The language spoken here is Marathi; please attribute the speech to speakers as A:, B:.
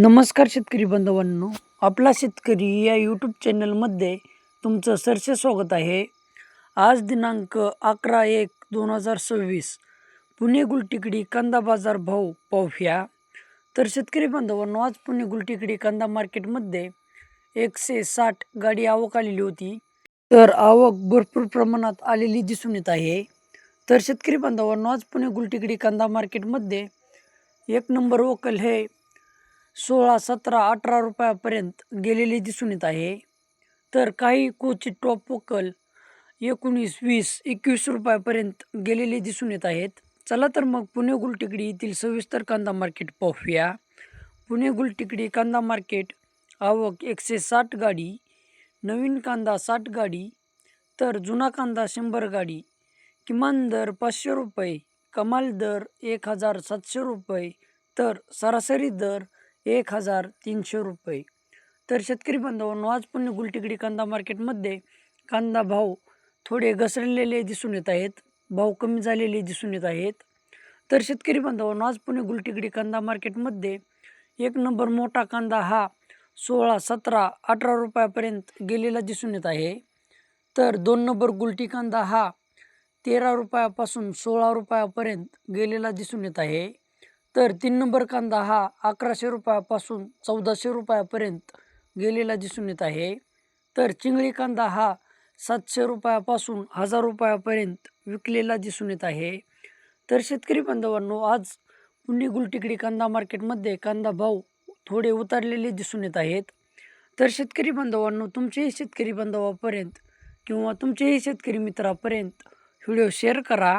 A: नमस्कार शेतकरी बांधवांनो. आपला शेतकरी या यूट्यूब चॅनलमध्ये तुमचं सरसे स्वागत आहे. आज दिनांक अकरा एक दोन हजार सव्वीस पुणे गुलटिकडी कांदा बाजार भाव पाहूया तर शेतकरी बांधवांनो आज पुणे गुलटिकडी कांदा मार्केटमध्ये एकशे साठ गाडी आवक आलेली होती. तर आवक भरपूर प्रमाणात आलेली दिसून येत आहे. तर शेतकरी बांधवांनो आज पुणे गुलटिकडी कांदा मार्केटमध्ये एक नंबर वकल हे सोळा सतरा अठरा रुपयापर्यंत गेलेले दिसून येत आहे. तर काही कोची टॉप वकल एकोणीस वीस एकवीस रुपयापर्यंत गेलेले दिसून येत आहेत. चला तर मग पुणे गुलटिकडी येथील सविस्तर कांदा मार्केट पाहूया. पुणे गुलटिकडी कांदा मार्केट आवक एकशे साठ गाडी नवीन कांदा साठ गाडी तर जुना कांदा शंभर गाडी किमान दर पाचशे रुपये कमाल दर एक हजार सातशे रुपये तर सरासरी दर एक हजार तीनशे रुपये. तर शेतकरी बांधवांनो आज पुणे गुलटिकडी कांदा मार्केटमध्ये कांदा भाव थोडे घसरलेले दिसून येत आहेत भाव कमी झालेले दिसून येत आहेत. तर शेतकरी बांधवांनो आज पुणे गुलटिकडी कांदा मार्केटमध्ये एक नंबर मोठा कांदा हा सोळा सतरा अठरा रुपयापर्यंत गेलेला दिसून येत आहे. तर दोन नंबर गुलटी कांदा हा तेरा रुपयापासून सोळा रुपयापर्यंत गेलेला दिसून येत आहे. तर तीन नंबर कांदा हा अकराशे रुपयापासून चौदाशे रुपयापर्यंत गेलेला दिसून येत आहे. तर चिंगळी कांदा हा सातशे रुपयापासून हजार रुपयापर्यंत विकलेला दिसून येत आहे. तर शेतकरी बांधवांनो आज पुणे गुलटिकडी कांदा मार्केटमध्ये कांदा भाव थोडे उतरलेले दिसून येत आहेत. तर शेतकरी बांधवांनो तुमचेही शेतकरी बांधवापर्यंत किंवा तुमचेही शेतकरी मित्रापर्यंत व्हिडिओ शेअर करा.